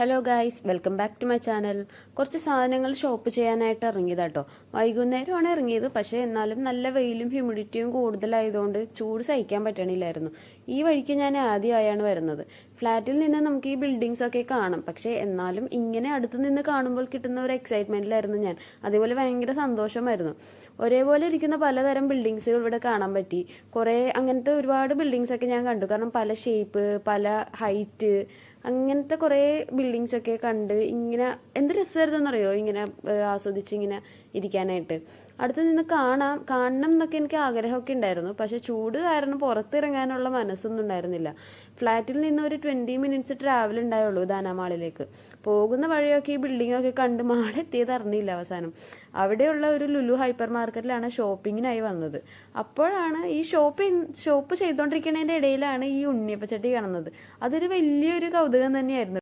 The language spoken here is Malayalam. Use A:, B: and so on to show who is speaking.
A: Hello guys welcome back to my channel കുറച്ച് സാധനങ്ങൾ ഷോപ്പ് ചെയ്യാനായിട്ട് ഇറങ്ങിയതാട്ടോ വൈകുന്നേരമാണ് ഇറങ്ങിയത്. പക്ഷേ എന്നാലും നല്ല വെയിലും ഹ്യൂമിഡിറ്റിയും കൂടുതലായതുകൊണ്ട് ചൂട് സഹിക്കാൻ പറ്റണില്ലായിരുന്നു. ഈ വഴിക്ക് ഞാൻ ആദ്യമായാണ് വരുന്നത്. ഫ്ലാറ്റിൽ നിന്ന് നമുക്ക് ഈ ബിൽഡിങ്സ് ഒക്കെ കാണാം. പക്ഷേ എന്നാലും ഇങ്ങനെ അടുത്ത് നിന്ന് കാണുമ്പോൾ കിട്ടുന്ന ഒരു എക്സൈറ്റ്മെന്റിലായിരുന്നു ഞാൻ. അതേപോലെ ഭയങ്കര സന്തോഷമായിരുന്നു. ഒരേപോലെ ഇരിക്കുന്ന പലതരം ബിൽഡിങ്സുകൾ ഇവിടെ കാണാൻ പറ്റി. കുറേ അങ്ങനത്തെ ഒരുപാട് ബിൽഡിങ്സ് ഒക്കെ ഞാൻ കണ്ടു. കാരണം പല ഷേപ്പ് പല ഹൈറ്റ് അങ്ങനത്തെ കുറേ ബിൽഡിങ്സ് ഒക്കെ കണ്ട് ഇങ്ങനെ എന്ത് രസമായിരുന്നെന്നറിയോ ഇങ്ങനെ ആസ്വദിച്ച് ഇങ്ങനെ ഇരിക്കാനായിട്ട്. അടുത്ത് നിന്ന് കാണാം കാണണം എന്നൊക്കെ എനിക്ക് ആഗ്രഹമൊക്കെ ഉണ്ടായിരുന്നു. പക്ഷെ ചൂട് കാരണം പുറത്തിറങ്ങാനുള്ള മനസ്സൊന്നും ഉണ്ടായിരുന്നില്ല. ഫ്ലാറ്റിൽ നിന്ന് ഒരു ട്വന്റി മിനിറ്റ്സ് ട്രാവൽ ഉണ്ടായുള്ളൂ ദാനാമാളിലേക്ക് പോകുന്ന വഴിയൊക്കെ ഈ ബിൽഡിങ്ങൊക്കെ കണ്ട് മാളെത്തിയത് അറിഞ്ഞില്ല അവസാനം. അവിടെയുള്ള ഒരു ലുലു ഹൈപ്പർ മാർക്കറ്റിലാണ് ഷോപ്പിങ്ങിനായി വന്നത്. അപ്പോഴാണ് ഈ ഷോപ്പ് ഷോപ്പ് ചെയ്തുകൊണ്ടിരിക്കുന്നതിന്റെ ഇടയിലാണ് ഈ ഉണ്ണിയപ്പച്ചട്ടി കാണുന്നത്. അതൊരു വലിയൊരു കൗതുകം തന്നെയായിരുന്നു.